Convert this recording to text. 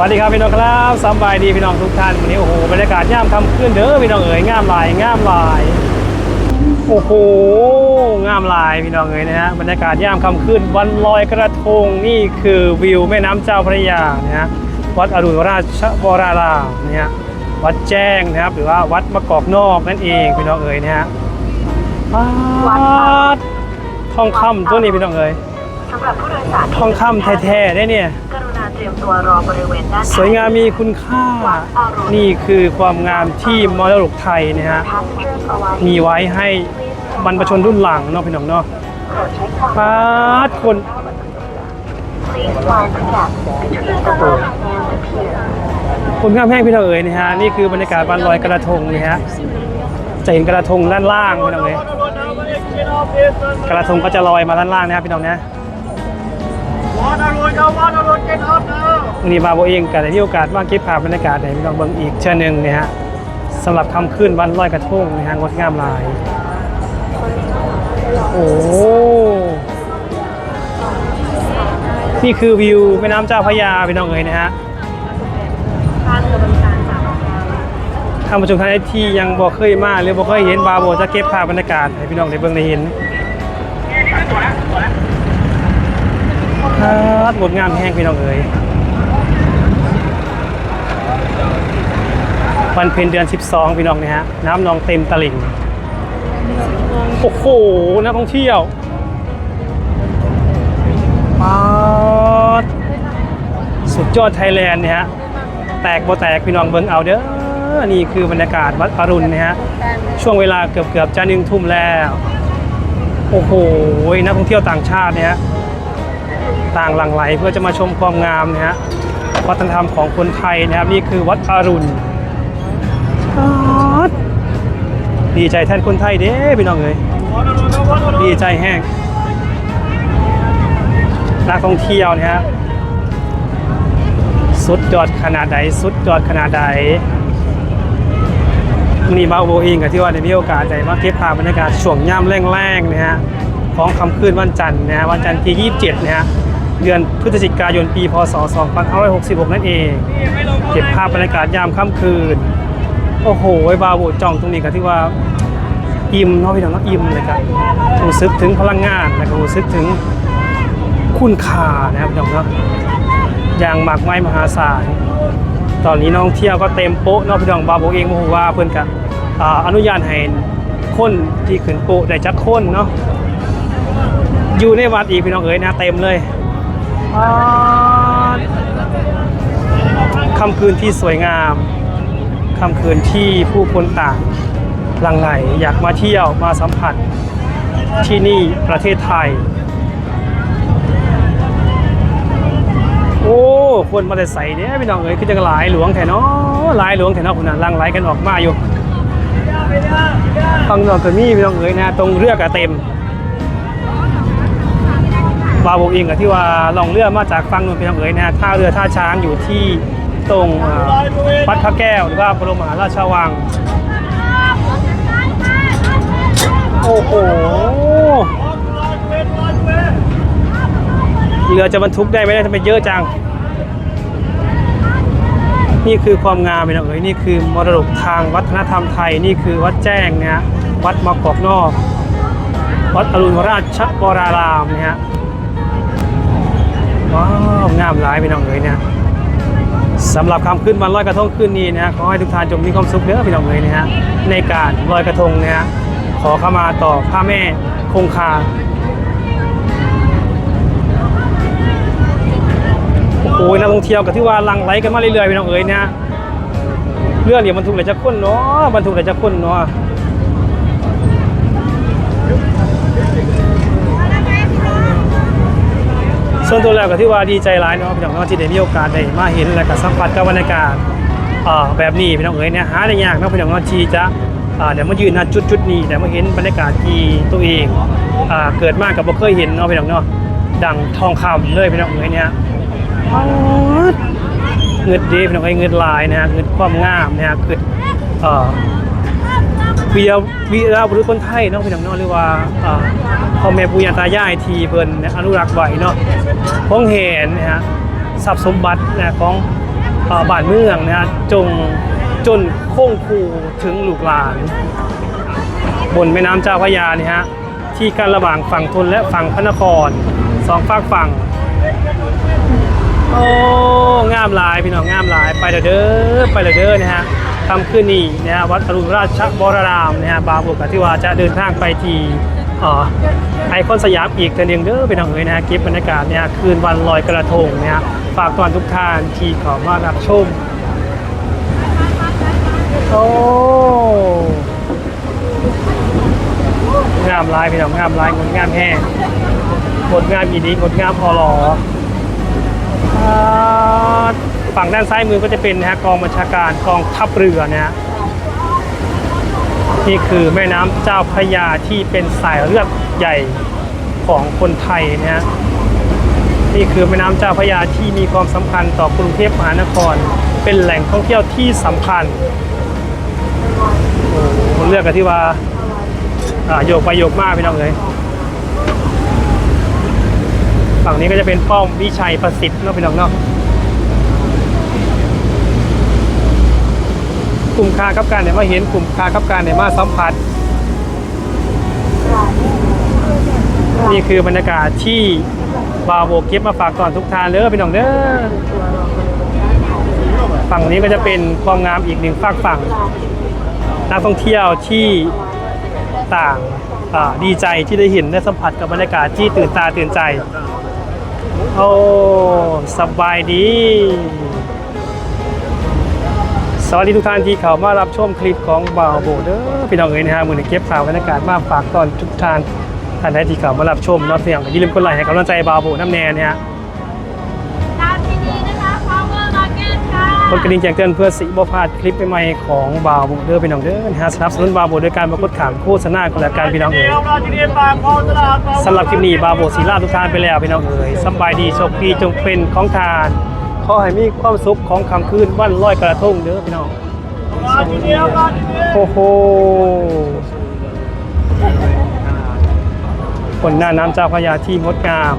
วัสดีครับพี่น้องครับสำบายดีพี่น้องทุกท่านวันนี้โอ้โหบรรยากาศย่ามคำขึ้นเด้อพี่น้องเอ๋ยงามหลายงามหลายโอ้โหงามหลายพี่น้องเอ๋ยนะฮะบรรยากาศย่ามคำขึ้นวันลอยกระทงนี่คือวิวแม่น้ำเจ้าพระยานะฮะวัดอรุณราชวรารามนะฮะวัดแจ้งนะครับหรือว่าวัดมะกอกนอกนั่นเองพี่น้องเอ๋ยนะฮะวัดทองคำตัวนี้พี่น้องเอ๋ยสำหรับผู้โดยสารทองคำแท้ๆได้เนี่ย ตรียมตัวรอบริเวณด้านสวยงามมีคุณค่า นี่คือความงามที่มรดกไทยนะฮะ มีไว้ให้บรรพชนรุ่นหลังเนาะพี่น้องเนาะปาดคนคนงามแห้งพี่น้องเอ๋ยนะฮะ นี่คือบรรยากาศวันลอยกระทงนะฮะ จะเห็นกระทงด้านล่างพี่น้องเอ๋ยกระทงก็จะลอยมาด้านล่างนะครับพี่น้องนะ วันนี้มาโบเองกันแต่ที่โอกาสมาเก็บภาพบรรยากาศไหนพี่น้องเบิ่งอีกเช่นหนึ่งนะฮะสำหรับคำขึ้นวันลอยกระทงนะฮะงดงามหลาย โอ้โหนี่คือวิวแม่น้ำเจ้าพระยาพี่น้องเอ๋ยนะฮะทานผู้ชมท่านที่ยังบ่เคยมาหรือบ่เคยเห็นบาโบจะเก็บภาพบรรยากาศให้พี่น้องได้เบิ่งได้เห็น ครับงดงามแห้งพี่น้องเอ๋ยวันเพ็ญเดือน 12 พี่น้องนะฮะ น้ำนองเต็มตลิ่ง โอ้โห นักท่องเที่ยวมาดสุดยอดไทยแลนด์เนี่ยฮะ แตกบ่แตกพี่น้องเบิ่งเอาเด้อ นี่คือบรรยากาศวัดอรุณนะฮะ ช่วงเวลาเกือบเกือบๆจะหนึ่งทุ่มแล้ว โอ้โห นักท่องเที่ยวต่างชาติเนี่ยฮะ ต่างหลั่งไหลเพื่อจะมาชมความงามนะฮะวัฒนธรรมของคนไทยนะครับนี่คือวัดอรุณวัดดีใจแทนคนไทยเด้พี่น้องเอ้ยดีใจแห้งนักท่องเที่ยวเนี่ยฮะสุดยอดขนาดใดสุดยอดขนาดใดนี่มาโอเองกับที่ว่าได้มีโอกาสได้มาเก็บภาพบรรยากาศช่วงย่ำแรงๆนะฮะของคำคืนวันจันทร์นะฮะวันจันทร์ที่ 27นะฮะ เดือนพฤศจิกายนปีพศ 2566 นั่นเอง เก็บภาพบรรยากาศยามค่ำคืน โอ้โหไอ้บาโบจองตรงนี้ก็ที่ว่าอิ่มเนาะพี่น้องเนาะอิ่มเลยครับรู้สึกถึงพลังงานแล้วก็รู้สึกถึงคุณค่านะครับพี่น้องเนาะอย่างมากไมายมหาศาลตอนนี้น้องเที่ยวก็เต็มโป๊ะเนาะพี่น้องบาโบเองโมโหว่าเพิ่อนกับอนุญาตให้คนที่ขึ้นโป๊ะได้จักคนเนาะอยู่ในวัดอีกพี่น้องเอ๋ยนะเต็มเลย ค่ำคืนที่สวยงามค่ำคืนที่ผู้คนต่างหลั่งไหลอยากมาเที่ยวมาสัมผัสที่นี่ประเทศไทย โอ้คนมาแต่ใส่เนี่ยพี่น้องเอ๋ยคือจังหลายหลวงแถนาะหลายหลวงแถนาะคนนั้นหลั่งไหลกันออกมาอยู่ฟังนอกก็มีพี่น้องเอ๋ยนะ ตรงเรือกระเต็ม บาโบกเองกับที่ว่าลองเรือมาจากฟังนนพี่น้องเอ๋ยนะท่าเรือท่าช้างอยู่ที่ตรงวัดพระแก้วหรือว่าบรมมหาราชวัง โอ้โหเรือจะบรรทุกได้ไหมเนี่ยทำไมเยอะจัง นี่คือความงามพี่น้องเอ๋ยนี่คือมรดกทางวัฒนธรรมไทย นี่คือวัดแจ้งนะฮะวัดมะกอกนอก วัดอรุณราชวรารามนะฮะ ว้าวงามหลายพี่น้องเอ๋ยเนี่ยสำหรับคำขึ้นวันลอยกระทงขึ้นนี้นะขอให้ทุกท่านจงมีความสุขเด้อพี่น้องเอ๋ยนะฮะในการลอยกระทงนะฮะขอเข้ามาต่อพระแม่คงคาโอ้โหนักท่องเที่ยวกับที่ว่าลังไหลกันมาเรื่อยๆพี่น้องเอ๋ยเนะเรื่องเนี่ยบรรทุกไหลจะค้นเนาะบรรทุกไหลจะค้นเนาะ ส่วนตัวแล้วก็ที่ว่าดีใจร้ายเนาะพี่น้องเนาะที่ได้มีโอกาสได้มาเห็นและก็สัมผัสกับบรรยากาศอ่าแบบนี้พี่น้องเอ๋ยเนี่ยหาได้ยากเนาะพี่น้องเนาะที่จะอ่าเดี๋ยวมายืนณจุดจุดๆนี้เดี๋ยวมาเห็นบรรยากาศที่ตัวเองอ่าเกิดมากับบ่เคยเห็นเนาะพี่น้องเนาะดังทองคำเลยพี่น้องเอ๋ยเนี่ยเงินดีพี่น้องไอ้เงินลายนะฮะเงินความงามนะฮะคือเอ่อ วีรวีรบุรุษคนไทยเนาะพี่น้องเนาะหรือว่าพ่อแม่ปู่ย่าตายายที่เพิ่นอนุรักษ์ไว้เนาะของเห็นนะฮะทรัพย์สมบัตินะของเอ่อบ้านเมืองนะฮะจงจนโค้งคูถึงลูกหลาน บนแม่น้ำเจ้าพระยานี่ฮะที่กันระหว่างฝั่งทนและฝั่งพระนครสองฝากฝั่งโอ้งามหลายพี่น้องงามหลายไปเด้อเด้อไปเด้อเด้อนะฮะ คำขึ้นนี่นะฮะวัดอรุณราชบรารามนะฮะบาบุกที่ว่าจะเดินทางไปที่ออไอคอนสยามอีกเทอนึงเด้อพี่น้องเอ้ยนะฮะเก็บบรรยากาศเนี่ยคืนวันลอยกระทงเนี่ยฝากตอนทุกท่านที่ขอมารับชมโอ้งามลายพี่น้องงามลายงดงามแห้งงดงามอีดีงดงามพอหลอ ฝั่งด้านซ้ายมือก็จะเป็นนะฮะกองบัญชาการกองทัพเรือนะฮะนี่คือแม่น้ำเจ้าพระยาที่เป็นสายเลือดใหญ่ของคนไทยนะฮะนี่คือแม่น้ำเจ้าพระยาที่มีความสำคัญต่อกรุงเทพมหานคร เป็นแหล่งท่องเที่ยวที่สำคัญโอ้โหเลือกกันที่ว่าอ่าโยกไปโยกมากพี่น้องเลย ฝั่งนี้ก็จะเป็นป้อมวิชัยประสิทธิ์นาะพี่น้องเนาะกลุ่มค่ากับการเนี่ยมาเห็นกลุ่มค่ากับการเนี่ยมาสัมผัส นี่คือบรรยากาศที่บาโบเก็บมาฝากก่อนทุกทานเลยพี่น้องเด้อฝั่งนี้ก็จะเป็นความงามอีกหนึ่งฝากฝั่งนักท่องเที่ยวที่ต่างดีใจที่ได้เห็นได้สัมผัสกับบรรยากาศที่ตื่นตาตื่นใจ โอ้สบายดี สวัสดีทุกท่านที่เข้ามารับชมคลิปของบ่าวโบเดอร์พี่น้องเอ๋ยนะฮะมือนี้เก็บข่าวบรรยากาศมาฝากตอนทุกท่านท่านใดที่เข้ามารับชมเนาะเสียงอย่าลืมกดไลค์ให้กำลังใจบ่าวโบน้ำแน่เนี่ยฮะ ดกระดิ่งแจ้งเตือนเพื่อสิบ่พลาดคลิปใหม่ๆของบ่าวโบเดอร์พี่น้องเด้อนะฮะสนับสนุนบ่าวโบโดยการมากดขามโฆษณาของรายการพี่น้องเอ๋ยสำหรับคลิปนี้บาโบสีลาทุกท่านไปแล้วพี่น้องเอ๋ยสบายดีโชคดีจงเป็นของทานขอให้มีความสุขของคำคืนวันลอยกระทงเด้อพี่น้องโอ้โหคนหน้าน้ำเจ้าพระยาที่งดงาม